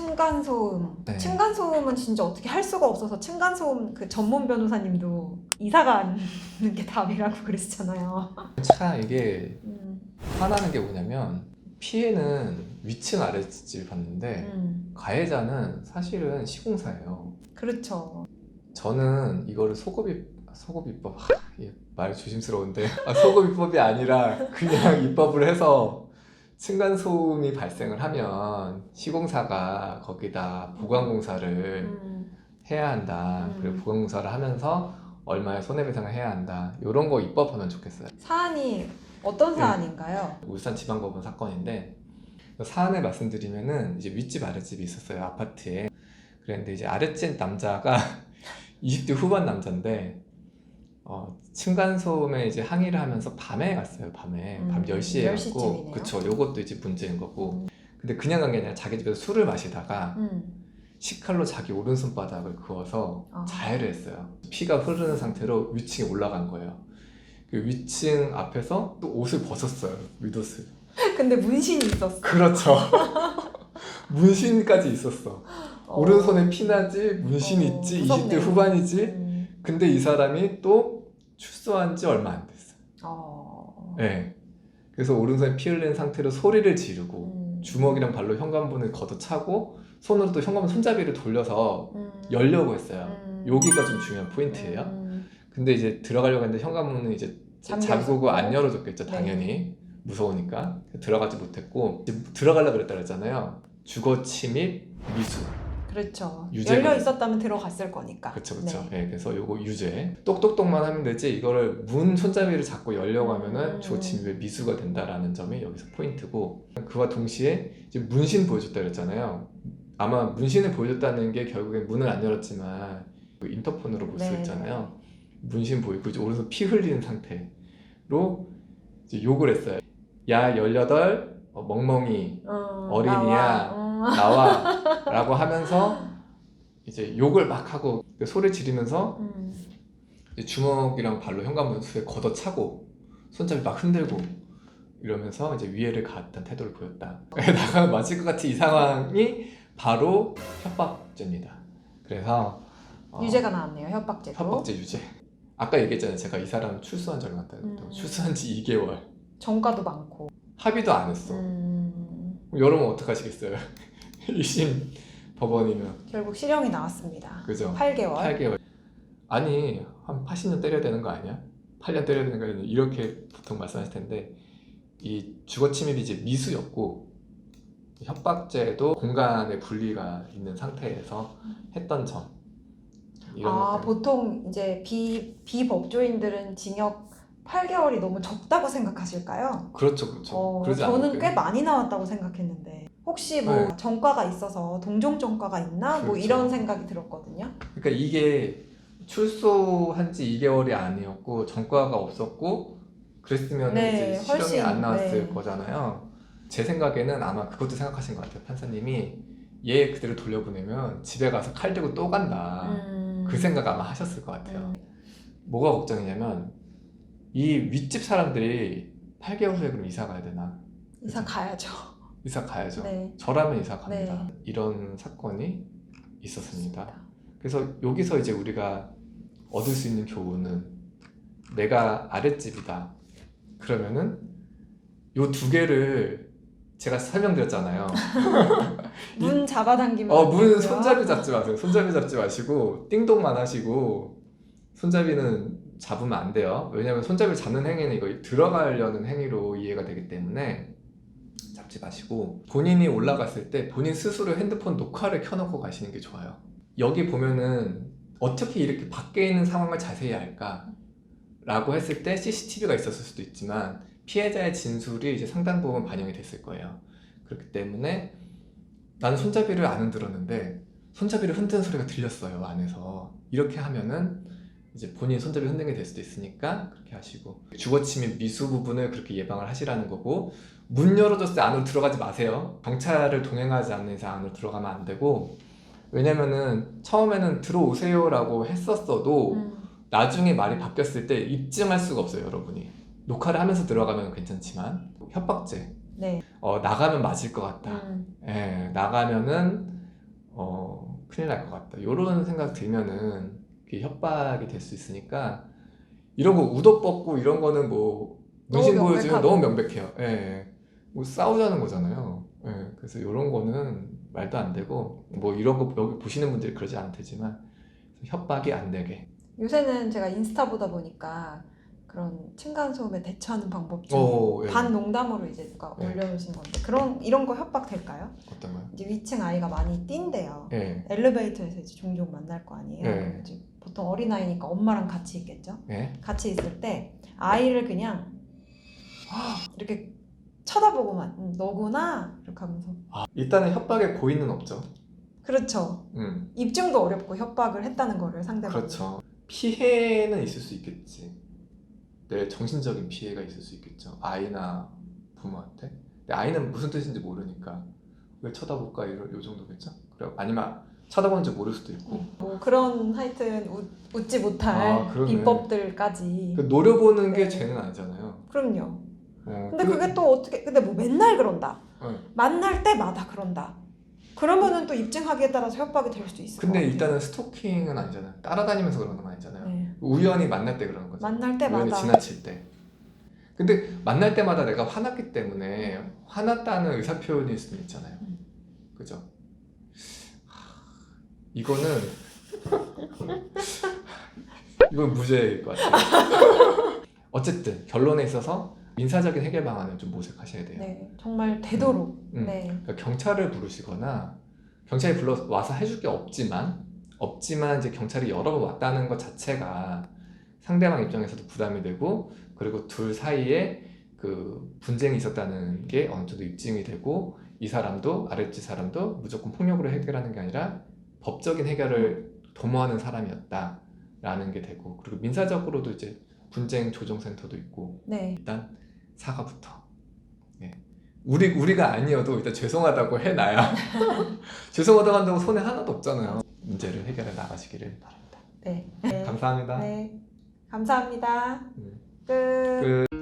층간 소음. 네. 층간 소음은 진짜 어떻게 할 수가 없어서 층간 소음 그 전문 변호사님도 이사 가는 게 답이라고 그랬잖아요. 차 이게 음, 화나는 게 뭐냐면 피해는 위층 아래층을 받는데 음, 가해자는 사실은 시공사예요. 그렇죠. 저는 이거를 소급입 소급 입법 하, 이말 조심스러운데 아, 소급 입법이 아니라 그냥 입법을 해서 층간 소음이 발생을 하면 시공사가 거기다 보강공사를 음, 해야 한다. 음. 그리고 보강공사를 하면서 얼마의 손해배상을 해야 한다. 이런 거 입법하면 좋겠어요. 사안이 어떤 네. 사안인가요? 울산지방법원 사건인데 사안을 말씀드리면은 이제 윗집 아랫집이 있었어요 아파트에 그랬는데 이제 아랫집 남자가 20대 후반 남자인데 어, 층간소음에 이제 항의를 하면서 밤에 갔어요 밤에 음, 밤 10시에 10시 갔고 쯤이네요. 그쵸 요것도 이제 문제인 거고 음, 근데 그냥 간 게 아니라 자기 집에서 술을 마시다가 음, 식칼로 자기 오른손바닥을 그어서 아. 자해를 했어요. 피가 흐르는 상태로 위층에 올라간 거예요. 그 위층 앞에서 또 옷을 벗었어요. 윗옷을. 근데 문신이 있었어. 그렇죠. 문신까지 있었어. 어. 오른손에 피나지, 문신 어, 있지, 무섭네요. 20대 후반이지. 음, 근데 이 사람이 또 출소한 지 얼마 안 됐어. 어. 네. 그래서 오른손에 피 흘린 상태로 소리를 지르고 음, 주먹이랑 발로 현관문을 걷어차고 손으로 또 현관문 손잡이를 돌려서 음, 열려고 했어요. 음, 여기가 좀 중요한 포인트예요. 음, 근데 이제 들어가려고 했는데 현관문은 이제 잠그고 안. 열어줬겠죠 네. 당연히 무서우니까 들어가지 못했고 이제 들어가려 그랬다 그랬잖아요 주거 침입 미수 그렇죠. 유죄가- 열려 있었다면 들어갔을 거니까. 그쵸 그쵸 네. 예, 그래서 요거 유죄 똑똑똑만 하면 되지 이거를 문 손잡이를 잡고 열려고 하면은 음. 주거 침입의 미수가 된다라는 점이 여기서 포인트고 그와 동시에 이제 문신 보여줬다 그랬잖아요 아마 문신을 보여줬다는 게 결국엔 문을 안 열었지만 그 인터폰으로 볼 수 네. 있잖아요 문신 보이고 이제 오른손 피 흘리는 상태로 이제 욕을 했어요 야18 어, 멍멍이 음, 어린이야. 나와. 나와 라고 하면서 이제 욕을 막 하고 소리 지르면서 음, 음. 이제 주먹이랑 발로 현관문 수에 걷어차고 손잡이 막 흔들고 이러면서 이제 위해를 가했던 태도를 보였다. 나가면 맞을 것 같은 이 상황이 바로 협박죄입니다. 그래서 어, 유죄가 나왔네요. 협박죄도. 협박죄 유죄. 아까 얘기했잖아요. 제가 이 사람 출소한 안 됐다고. 음. 출소한 지 2개월. 정가도 많고. 합의도 안 했어. 음, 여러분 어떡하시겠어요? 1심 법원이면 결국 실형이 나왔습니다. 그죠? 8개월. 8개월. 아니 한 80년 때려야 되는 거 아니야? 8년 때려야 되는 거 아니야? 이렇게 보통 말씀하실 텐데 이 주거 침입이 이제 미수였고 협박죄도 공간의 분리가 있는 상태에서 했던 점 이런 아, 것들. 보통 이제 비, 비법조인들은 징역 8개월이 너무 적다고 생각하실까요? 그렇죠, 그렇죠. 어, 그러지 저는 않을까요? 꽤 많이 나왔다고 생각했는데 혹시 뭐 네. 전과가 있어서 동종 전과가 있나 뭐 그렇죠. 이런 생각이 들었거든요. 그러니까 이게 출소한 지 2개월이 아니었고 전과가 없었고 그랬으면 네, 이제 실형이 훨씬, 안 나왔을 네. 거잖아요. 제 생각에는 아마 그것도 생각하신 것 같아요. 판사님이 얘 그대로 돌려보내면 집에 가서 칼 들고 또 간다. 음, 그 생각 아마 하셨을 것 같아요. 음, 뭐가 걱정이냐면 이 윗집 사람들이 8개월 후에 그럼 이사 가야 되나? 이사 가야죠. 이사 가야죠. 네. 저라면 이사 갑니다. 네. 이런 사건이 있었습니다. 그래서 여기서 이제 우리가 얻을 수 있는 교훈은 내가 아랫집이다. 그러면은 요 두 개를 제가 설명드렸잖아요. 문 잡아당기면 어, 안 문. 손잡이 잡지 마세요. 손잡이 잡지 마시고 띵동만 하시고 손잡이는 잡으면 안 돼요. 왜냐면 손잡이를 잡는 행위는 이거 들어가려는 행위로 이해가 되기 때문에 잡지 마시고 본인이 올라갔을 때 본인 스스로 핸드폰 녹화를 켜놓고 가시는 게 좋아요. 여기 보면은 어떻게 이렇게 밖에 있는 상황을 자세히 알까? 라고 했을 때 CCTV가 있었을 수도 있지만 피해자의 진술이 이제 상당 부분 반영이 됐을 거예요. 그렇기 때문에 나는 손잡이를 안 흔들었는데 손잡이를 흔드는 소리가 들렸어요 안에서 이렇게 하면은 이제 본인 손잡이 흔든 게 될 수도 있으니까 그렇게 하시고. 주거 침입 미수 부분을 그렇게 예방을 하시라는 거고 문 열어줬을 때 안으로 들어가지 마세요. 경찰을 동행하지 않는 이상 안으로 들어가면 안 되고 왜냐면은 처음에는 들어오세요라고 했었어도 음, 나중에 말이 바뀌었을 때 입증할 수가 없어요 여러분이. 녹화를 하면서 들어가면 괜찮지만 협박죄. 네. 어, 나가면 맞을 것 같다. 음, 예, 나가면은 어, 큰일 날 것 같다. 이런 생각 들면은 협박이 될 수 있으니까 이런 거 우도 뻗고 이런 거는 뭐 문신 너무 보여주면 명백하고. 너무 명백해요. 예, 예. 뭐 싸우자는 거잖아요. 예, 그래서 이런 거는 말도 안 되고 뭐 이런 거 여기 보시는 분들이 그러지 않대지만 협박이 안 되게. 요새는 제가 인스타 보다 보니까 그런 층간소음에 대처하는 방법 중 오, 예. 반 농담으로 이제 누가 네. 올려놓으신 건데 그런 이런 거 협박 될까요? 어떤 거요? 이제 위층 아이가 많이 뛴대요. 예, 엘리베이터에서 이제 종종 만날 거 아니에요. 네. 보통 어린 아이니까 엄마랑 같이 있겠죠. 예. 같이 있을 때 아이를 그냥 이렇게 쳐다보고만 음, 너구나 이렇게 하면서 일단은 협박의 고의는 없죠. 그렇죠. 음, 입증도 어렵고 협박을 했다는 거를 상대방 그렇죠. 피해는 있을 수 있겠지. 내 정신적인 피해가 있을 수 있겠죠. 아이나 부모한테. 근데 아이는 무슨 뜻인지 모르니까 왜 쳐다볼까 이런 요 정도겠죠. 그래 아니면 쳐다보는지 모를 수도 있고. 뭐 그런 하여튼 웃, 웃지 못할 아, 그러네. 비법들까지 그 노려보는 게 네. 죄는 아니잖아요. 그럼요. 어, 근데 그- 그게 또 어떻게 근데 뭐 맨날 그런다. 어. 만날 때마다 그런다. 그러면은 또 입증하기에 따라서 협박이 될 수도 있을 것 근데 같아요. 일단은 스토킹은 아니잖아요. 따라다니면서 그러는 건 아니잖아요. 네. 우연히 만날 때 그러는 거죠. 만날 우연히 때마다 지나칠 때. 근데 만날 때마다 내가 화났기 때문에 화났다는 의사 표현일 수는 있잖아요. 음. 그죠? 하, 이거는 이건 무죄일 것 같아요. 어쨌든 결론에 있어서 민사적인 해결 방안을 좀 모색하셔야 돼요. 네 정말 되도록 음. 네 그러니까 경찰을 부르시거나 경찰이 불러 와서 해줄 게 없지만 없지만 이제 경찰이 여러 번 왔다는 것 자체가 상대방 입장에서도 부담이 되고 그리고 둘 사이에 그 분쟁이 있었다는 게 어느 정도 입증이 되고 이 사람도 아랫집 사람도 무조건 폭력으로 해결하는 게 아니라 법적인 해결을 도모하는 사람이었다라는 게 되고 그리고 민사적으로도 이제 분쟁 조정센터도 있고 네. 일단 사과부터. 예. 우리 우리가 아니어도 일단 죄송하다고 해놔야 죄송하다고 한다고 손해 하나도 없잖아요. 문제를 해결해 나가시기를 바랍니다. 네. 네. 감사합니다. 네. 감사합니다. 음. 끝. 끝.